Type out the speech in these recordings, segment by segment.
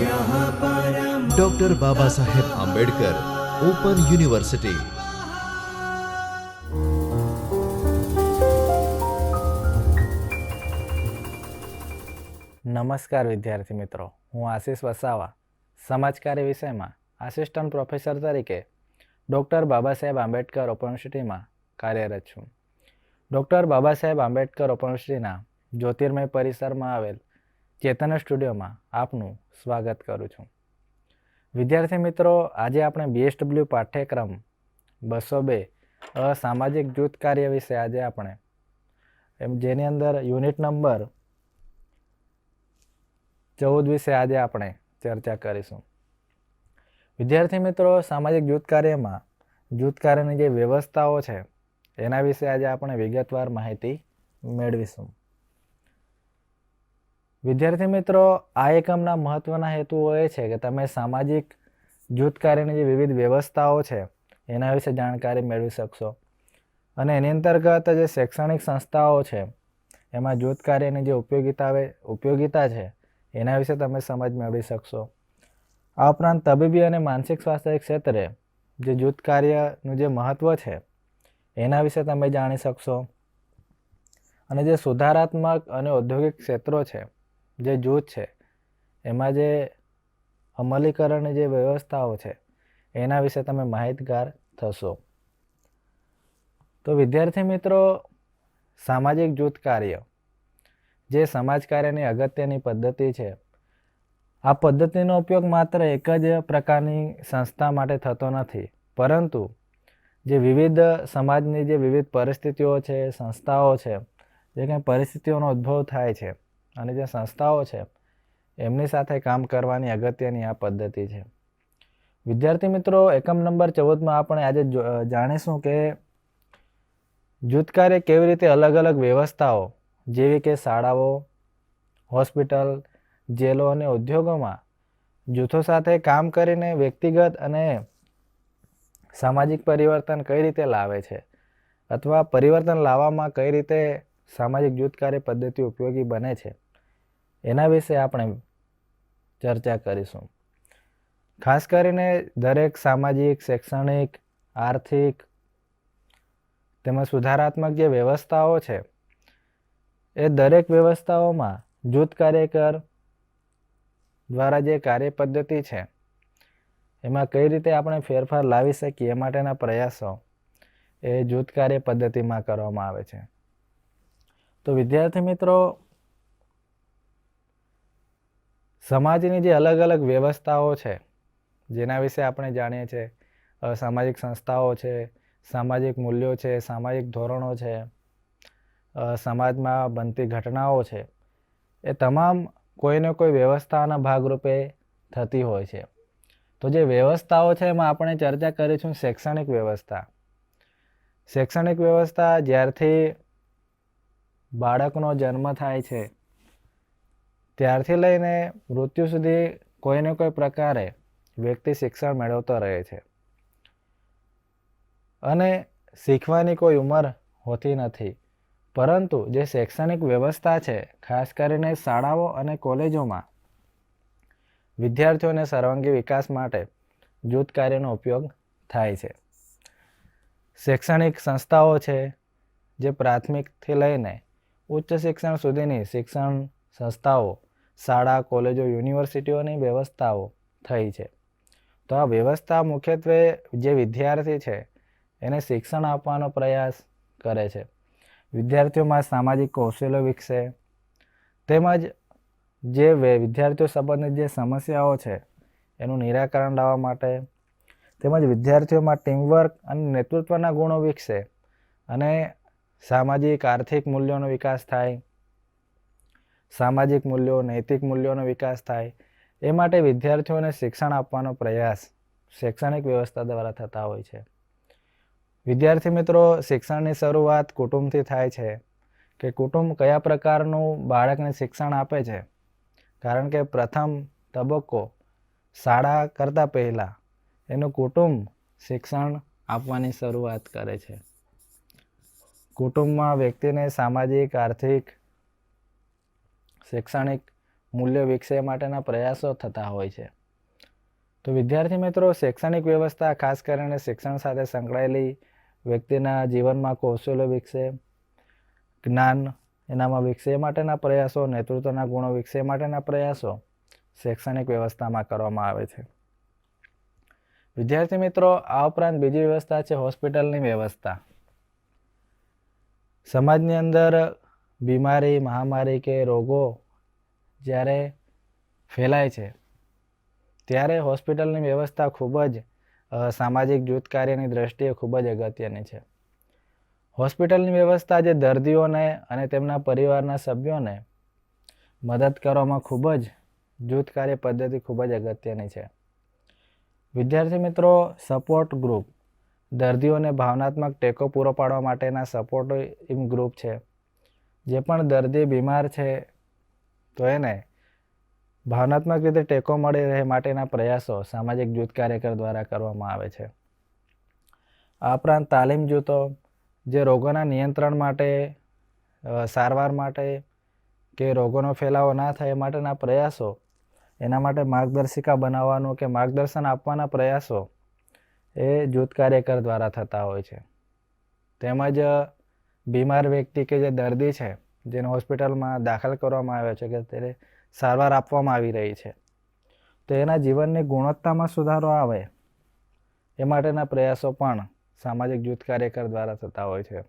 Doctor બાબા Saheb Ambedkar open university નમસ્કાર વિદ્યાર્થી મિત્રો, હું આશીષ વસાવા, સમાજકાર્ય વિષયમાં આસિસ્ટન્ટ પ્રોફેસર તરીકે ડૉક્ટર બાબા સાહેબ આંબેડકર ઓપન યુનિવર્સિટીમાં કાર્યરત છું. ડૉક્ટર બાબા સાહેબ આંબેડકર ઓપન યુનિવર્સિટીના જ્યોતિર્મય પરિસરમાં આવેલ ચેતન સ્ટુડિયોમાં આપનું સ્વાગત કરું છું. વિદ્યાર્થી મિત્રો, આજે આપણે બીએસડબલ્યુ પાઠ્યક્રમ બસો બે સામાજિક જૂથ કાર્ય વિશે આજે આપણે, એમ જેની અંદર યુનિટ નંબર ચૌદ વિશે આજે આપણે ચર્ચા કરીશું. વિદ્યાર્થી મિત્રો, સામાજિક જૂથ કાર્યમાં જૂથ કાર્યની જે વ્યવસ્થાઓ છે, એના વિશે આજે આપણે વિગતવાર માહિતી મેળવીશું. વિદ્યાર્થી મિત્રો, આ એકમના મહત્વના હેતુઓ એ છે કે તમે સામાજિક જૂથ કાર્યની જે વિવિધ વ્યવસ્થાઓ છે, એના વિશે જાણકારી મેળવી શકશો. અને એની અંતર્ગત જે શૈક્ષણિક સંસ્થાઓ છે, એમાં જૂથ કાર્યની જે ઉપયોગિતા ઉપયોગિતા છે, એના વિશે તમે સમજ મેળવી શકશો. આ ઉપરાંત તબીબી અને માનસિક સ્વાસ્થ્ય ક્ષેત્રે જે જૂથ કાર્યનું જે મહત્ત્વ છે, એના વિશે તમે જાણી શકશો. અને જે સુધારાત્મક અને ઔદ્યોગિક ક્ષેત્રો છે જે જૂથ છે, એમાં જે અમલીકરણની જે વ્યવસ્થાઓ છે, એના વિશે તમે માહિતગાર થશો. તો વિદ્યાર્થી મિત્રો, સામાજિક જૂથ કાર્ય. જે સમાજ કાર્યની અગત્યની પદ્ધતિ છે, આ પદ્ધતિનો ઉપયોગ માત્ર એક જ પ્રકારની સંસ્થા માટે થતો નથી, પરંતુ જે વિવિધ સમાજની જે વિવિધ પરિસ્થિતિઓ છે, સંસ્થાઓ છે, જે કંઈ પરિસ્થિતિઓનો ઉદ્ભવ થાય છે અને જે સંસ્થાઓ છે, એમની સાથે કામ કરવાની અગત્યની આ પદ્ધતિ છે. વિદ્યાર્થી મિત્રો, એકમ નંબર ચૌદમાં આપણે આજે જાણીશું કે જૂથ કાર્ય કેવી રીતે અલગ અલગ વ્યવસ્થાઓ, જેવી કે શાળાઓ, હોસ્પિટલ, જેલો અને ઉદ્યોગોમાં જૂથો સાથે કામ કરીને વ્યક્તિગત અને સામાજિક પરિવર્તન કઈ રીતે લાવે છે, અથવા પરિવર્તન લાવવામાં કઈ રીતે સામાજિક જૂથ કાર્ય પદ્ધતિ ઉપયોગી બને છે. એના વિશે આપણે ચર્ચા કરીશું. ખાસ કરીને દરેક સામાજિક, શૈક્ષણિક, આર્થિક તેમજ સુધારાત્મક જે વ્યવસ્થાઓ છે, એ દરેક વ્યવસ્થાઓમાં જૂથ કાર્યકર દ્વારા જે કાર્ય પદ્ધતિ છે, એમાં કઈ રીતે આપણે ફેરફાર લાવી શકીએ એ માટેના પ્રયાસો એ જૂથ કાર્ય પદ્ધતિમાં કરવામાં આવે છે. તો વિદ્યાર્થી મિત્રો, સમાજની જે અલગ અલગ વ્યવસ્થાઓ છે, જેના વિશે આપણે જાણીએ છીએ સામાજિક સંસ્થાઓ છે, સામાજિક મૂલ્યો છે, સામાજિક ધોરણો છે સમાજમાં બનતી ઘટનાઓ છે, એ તમામ કોઈને કોઈ વ્યવસ્થાના ભાગરૂપે થતી હોય છે. તો જે વ્યવસ્થાઓ છે એમાં આપણે ચર્ચા કરીશું શૈક્ષણિક વ્યવસ્થા. શૈક્ષણિક વ્યવસ્થા જ્યારથી બાળકનો જન્મ થાય છે. ત્યારથી લઈને મૃત્યુ સુધી કોઈને કોઈ પ્રકારે વ્યક્તિ શિક્ષણ મેળવતો રહે છે. અને શીખવાની કોઈ ઉંમર હોતી નથી. પરંતુ જે શૈક્ષણિક વ્યવસ્થા છે, ખાસ કરીને શાળાઓ અને કોલેજોમાં, વિદ્યાર્થીઓને સર્વાંગી વિકાસ માટે જૂથ કાર્યનો ઉપયોગ થાય છે. શૈક્ષણિક સંસ્થાઓ છે, જે પ્રાથમિકથી લઈને ઉચ્ચ શિક્ષણ સુધીની શિક્ષણ સંસ્થાઓ, શાળા, કોલેજો, યુનિવર્સિટીઓની વ્યવસ્થાઓ થઈ છે. તો આ વ્યવસ્થા મુખ્યત્વે જે વિદ્યાર્થી છે, એને શિક્ષણ આપવાનો પ્રયાસ કરે છે. વિદ્યાર્થીઓમાં સામાજિક કૌશલ્યો વિકસે. તેમજ જે વિદ્યાર્થીઓ સંબંધિત જે સમસ્યાઓ છે, એનું નિરાકરણ લાવવા માટે, તેમજ વિદ્યાર્થીઓમાં ટીમવર્ક અને નેતૃત્વના ગુણો વિકસે. અને સામાજિક, આર્થિક મૂલ્યોનો વિકાસ થાય, સામાજિક મૂલ્યો, નૈતિક મૂલ્યોનો વિકાસ થાય, એ માટે વિદ્યાર્થીઓને શિક્ષણ આપવાનો પ્રયાસ શૈક્ષણિક વ્યવસ્થા દ્વારા થતા હોય છે. વિદ્યાર્થી મિત્રો, શિક્ષણની શરૂઆત કુટુંબથી થાય છે કે કુટુંબ કયા પ્રકારનું બાળકને શિક્ષણ આપે છે? કારણ કે પ્રથમ તબક્કો શાળા કરતાં પહેલાં એનું કુટુંબ શિક્ષણ આપવાની શરૂઆત કરે છે. કુટુંબમાં વ્યક્તિને સામાજિક, આર્થિક, શૈક્ષણિક મૂલ્ય વિકસે માટેના પ્રયાસો થતા હોય છે. તો વિદ્યાર્થી મિત્રો, શૈક્ષણિક વ્યવસ્થા ખાસ કરીને શિક્ષણ સાથે સંકળાયેલી વ્યક્તિના જીવનમાં કૌશલ્ય વિકસે, જ્ઞાન એનામાં વિકસે માટેના પ્રયાસો, નેતૃત્વના ગુણો વિકસે માટેના પ્રયાસો શૈક્ષણિક વ્યવસ્થામાં કરવામાં આવે છે. વિદ્યાર્થી મિત્રો, આ ઉપરાંત બીજી વ્યવસ્થા છે હોસ્પિટલની વ્યવસ્થા. સમાજની અંદર બીમારી, મહામારી કે રોગો જ્યારે ફેલાય છે, ત્યારે હોસ્પિટલની વ્યવસ્થા ખૂબ જ સામાજિક જૂથ કાર્યની દ્રષ્ટિએ ખૂબ જ અગત્યની છે. હોસ્પિટલની વ્યવસ્થા જે દર્દીઓને અને તેમના પરિવારના સભ્યોને મદદ કરવામાં ખૂબ જ જૂથ કાર્ય પદ્ધતિ ખૂબ જ અગત્યની છે. વિદ્યાર્થી મિત્રો સપોર્ટ ગ્રુપ દર્દીઓને ભાવનાત્મક ટેકો પૂરો પાડવા માટેના સપોર્ટિવ ગ્રુપ છે. જે પણ દર્દી બીમાર છે, તો એને ભાવનાત્મક રીતે ટેકો મળી રહે માટેના પ્રયાસો સામાજિક જૂથ કાર્યકર દ્વારા કરવામાં આવે છે. આ ઉપરાંત તાલીમ જૂથો, જે રોગોના નિયંત્રણ માટે સારવાર માટે કે રોગોનો ફેલાવો ના થાય માટેના પ્રયાસો, એના માટે માર્ગદર્શિકા બનાવવાનું કે માર્ગદર્શન આપવાના પ્રયાસો એ જૂથ કાર્યકર દ્વારા થતા હોય છે. તેમજ બીમાર વ્યક્તિ કે જે દર્દી છે, જેને હોસ્પિટલમાં દાખલ કરવામાં આવ્યો છે કે તેને સારવાર આપવામાં આવી રહી છે, તો એના જીવનની ગુણવત્તામાં સુધારો આવે એ માટેના પ્રયાસો પણ સામાજિક જૂથ કાર્યકર દ્વારા થતા હોય છે.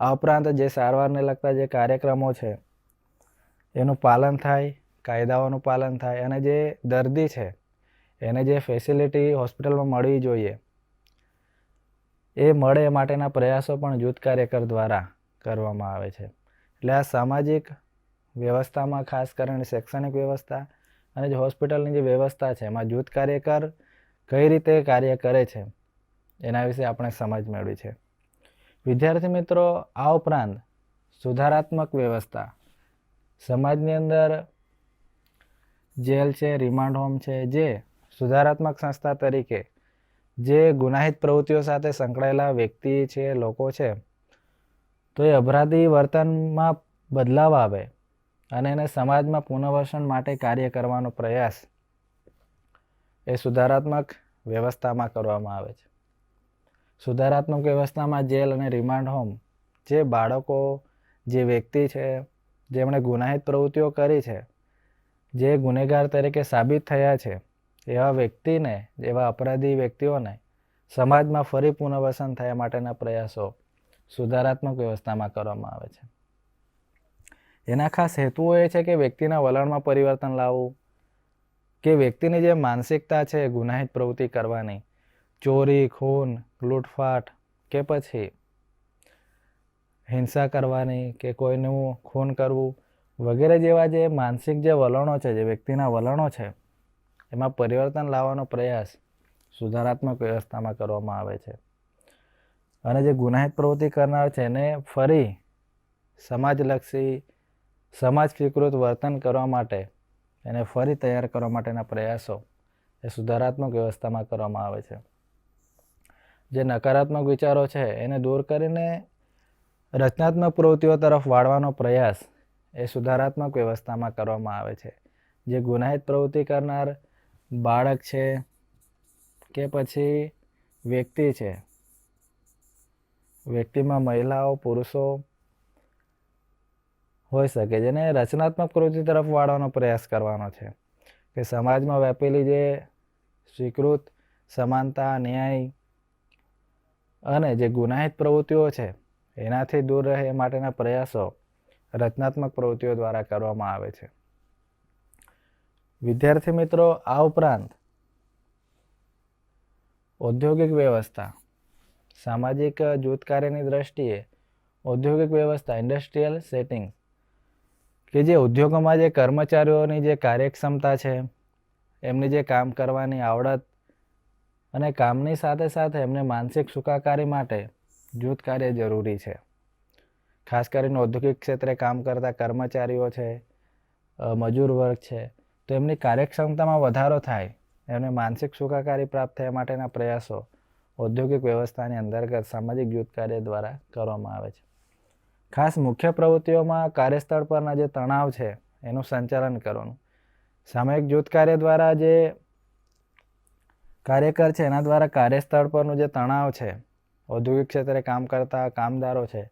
આ ઉપરાંત જે સારવારને લગતા જે કાર્યક્રમો છે, એનું પાલન થાય, કાયદાઓનું પાલન થાય અને જે દર્દી છે એને જે ફેસિલિટી હોસ્પિટલમાં મળવી જોઈએ, એ મળે એ માટેના પ્રયાસો પણ જૂથ કાર્યકર દ્વારા કરવામાં આવે છે. એટલે આ સામાજિક વ્યવસ્થામાં, ખાસ કરીને શૈક્ષણિક વ્યવસ્થા અને જે હોસ્પિટલની જે વ્યવસ્થા છે, એમાં જૂથ કાર્યકર કઈ રીતે કાર્ય કરે છે, એના વિશે આપણે સમજ મેળવી છે. વિદ્યાર્થી મિત્રો, આ ઉપરાંત સુધારાત્મક વ્યવસ્થા. સમાજની અંદર જેલ છે રિમાન્ડ હોમ છે, જે સુધારાત્મક સંસ્થા તરીકે, જે ગુનાહિત પ્રવૃત્તિઓ સાથે સંકળાયેલા વ્યક્તિ છે, લોકો છે, તો એ અપરાધી વર્તનમાં બદલાવ આવે અને એને સમાજમાં પુનર્વસન માટે કાર્ય કરવાનો પ્રયાસ એ સુધારાત્મક વ્યવસ્થામાં કરવામાં આવે છે. સુધારાત્મક વ્યવસ્થામાં જેલ અને રિમાન્ડ હોમ, જે બાળકો, જે વ્યક્તિ છે, જેમણે ગુનાહિત પ્રવૃત્તિઓ કરી છે, જે ગુનેગાર તરીકે સાબિત થયા છે એવા વ્યક્તિને, એવા અપરાધી વ્યક્તિઓને સમાજમાં ફરી પુનર્વસન થયા માટેના પ્રયાસો સુધારાત્મક વ્યવસ્થામાં કરવામાં આવે છે. એના ખાસ હેતુઓ એ છે કે વ્યક્તિના વલણમાં પરિવર્તન લાવવું, કે વ્યક્તિની જે માનસિકતા છે, ગુનાહિત પ્રવૃત્તિ કરવાની, ચોરી, ખૂન, લૂંટફાટ કે પછી હિંસા કરવાની કે કોઈનું ખૂન કરવું વગેરે જેવા જે માનસિક જે વલણો છે, જે વ્યક્તિના વલણો છે એમાં પરિવર્તન લાવવાનો પ્રયાસ સુધારાત્મક વ્યવસ્થામાં કરવામાં આવે છે. અને જે ગુનાહિત પ્રવૃત્તિ કરનાર છે એને ફરી સમાજલક્ષી સમાજ સ્વીકૃત વર્તન કરવા માટે એને ફરી તૈયાર કરવા માટેના પ્રયાસો એ સુધારાત્મક વ્યવસ્થામાં કરવામાં આવે છે. જે નકારાત્મક વિચારો છે એને દૂર કરીને રચનાત્મક પ્રવૃત્તિઓ તરફ વાળવાનો પ્રયાસ એ સુધારાત્મક વ્યવસ્થામાં કરવામાં આવે છે. જે ગુનાહિત પ્રવૃત્તિ કરનાર બાળક છે કે પછી વ્યક્તિ છે? વ્યક્તિમાં મહિલાઓ, પુરુષો હોઈ શકે જેને રચનાત્મક પ્રવૃત્તિ તરફ વાળવાનો પ્રયાસ કરવાનો છે કે સમાજમાં વ્યાપેલી જે સ્વીકૃત સમાનતા, ન્યાય અને જે ગુનાહિત પ્રવૃત્તિઓ છે, એનાથી દૂર રહે એ માટેના પ્રયાસો રચનાત્મક પ્રવૃત્તિઓ દ્વારા કરવામાં આવે છે. વિદ્યાર્થી મિત્રો, આ ઉપરાંત ઔદ્યોગિક વ્યવસ્થા, સામાજિક જૂથ કાર્યની દ્રષ્ટિએ ઔદ્યોગિક વ્યવસ્થા ઇન્ડસ્ટ્રીયલ સેટિંગ કે જે ઉદ્યોગોમાં જે કર્મચારીઓની જે કાર્યક્ષમતા છે, એમની જે કામ કરવાની આવડત અને કામની સાથે સાથે એમને માનસિક સુખાકારી માટે જૂથ કાર્ય જરૂરી છે. ખાસ કરીને ઔદ્યોગિક ક્ષેત્રે કામ કરતા કર્મચારીઓ છે મજૂર વર્ગ છે તો એમની કાર્યક્ષમતામાં વધારો થાય, એમને માનસિક સુખાકારી પ્રાપ્ત થયા માટેના પ્રયાસો ઔદ્યોગિક વ્યવસ્થાની અંતર્ગત સામાજિક જૂથ કાર્ય દ્વારા કરવામાં આવે છે. ખાસ મુખ્ય પ્રવૃત્તિઓમાં કાર્યસ્થળ પરના જે તણાવ છે, એનું સંચાલન કરવાનું. સામાયિક જૂથ કાર્ય દ્વારા જે કાર્યકર છે, એના દ્વારા કાર્યસ્થળ પરનું જે તણાવ છે, ઔદ્યોગિક ક્ષેત્રે કામ કરતા કામદારો છે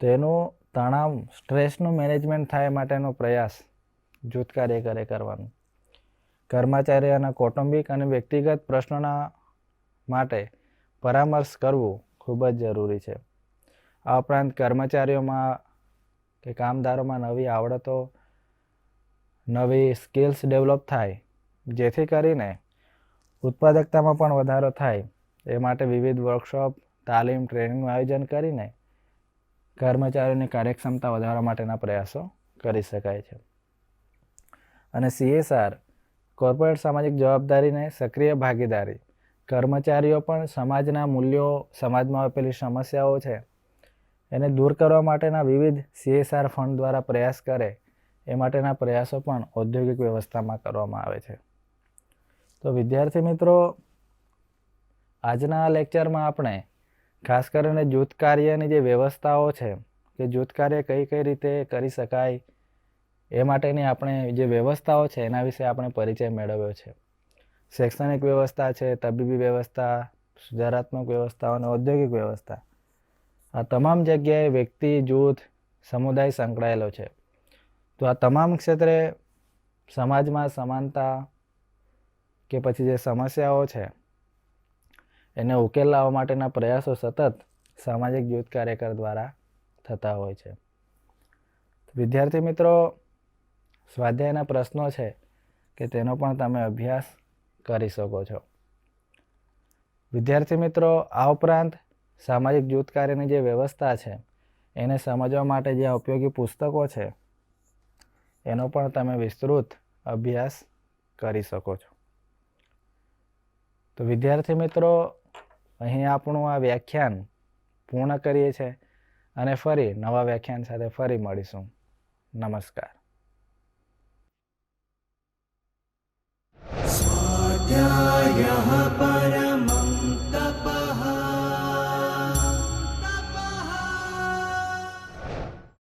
તેનું તણાવ, સ્ટ્રેસનું મેનેજમેન્ટ થાય માટેનો પ્રયાસ જૂથ કાર્ય કરે કરવાનું. કર્મચારીઓના કૌટુંબિક અને વ્યક્તિગત પ્રશ્નોના માટે પરામર્શ કરવું ખૂબ જ જરૂરી છે. આ ઉપરાંત કર્મચારીઓમાં કે કામદારોમાં નવી આવડતો, નવી સ્કિલ્સ ડેવલપ થાય, જેથી કરીને ઉત્પાદકતામાં પણ વધારો થાય. એ માટે વિવિધ વર્કશોપ તાલીમ ટ્રેનિંગનું આયોજન કરીને કર્મચારીઓની કાર્યક્ષમતા વધારવા માટેના પ્રયાસો કરી શકાય છે. અને સીએસઆર કોર્પોરેટ સામાજિક જવાબદારીને સક્રિય ભાગીદારી. કર્મચારીઓ પણ સમાજના મૂલ્યો સમાજમાં આપેલી સમસ્યાઓ છે. એને દૂર કરવા માટેના વિવિધ સીએસઆર ફંડ દ્વારા પ્રયાસ કરે, એ માટેના પ્રયાસો પણ ઔદ્યોગિક વ્યવસ્થામાં કરવામાં આવે છે. તો વિદ્યાર્થી મિત્રો, આજના લેક્ચરમાં આપણે ખાસ કરીને જૂથ કાર્યની જે વ્યવસ્થાઓ છે, કે જૂથ કાર્ય કઈ કઈ રીતે કરી શકાય એ માટેની આપણે જે વ્યવસ્થાઓ છે, એના વિશે આપણે પરિચય મેળવ્યો છે. શૈક્ષણિક વ્યવસ્થા છે, તબીબી વ્યવસ્થા, સુધારાત્મક વ્યવસ્થાઓ અને ઔદ્યોગિક વ્યવસ્થા. આ તમામ જગ્યાએ વ્યક્તિ, જૂથ, સમુદાય સંકળાયેલો છે. તો આ તમામ ક્ષેત્રે સમાજમાં સમાનતા કે પછી જે સમસ્યાઓ છે, એને ઉકેલ લાવવા માટેના પ્રયાસો સતત સામાજિક જૂથ કાર્યકર દ્વારા થતા હોય છે. વિદ્યાર્થી મિત્રો સ્વાધ્યાયના પ્રશ્નો છે કે તેનો પણ તમે અભ્યાસ કરી શકો છો. વિદ્યાર્થી મિત્રો, આ ઉપરાંત સામાજિક જૂથ કાર્યની જે વ્યવસ્થા છે, એને સમજવા માટે જે ઉપયોગી પુસ્તકો છે, એનો પણ તમે વિસ્તૃત અભ્યાસ કરી શકો છો. તો વિદ્યાર્થી મિત્રો, અહીં આપણું આ વ્યાખ્યાન પૂર્ણ કરીએ છીએ અને ફરી નવા વ્યાખ્યાન સાથે ફરી મળીશું. નમસ્કાર.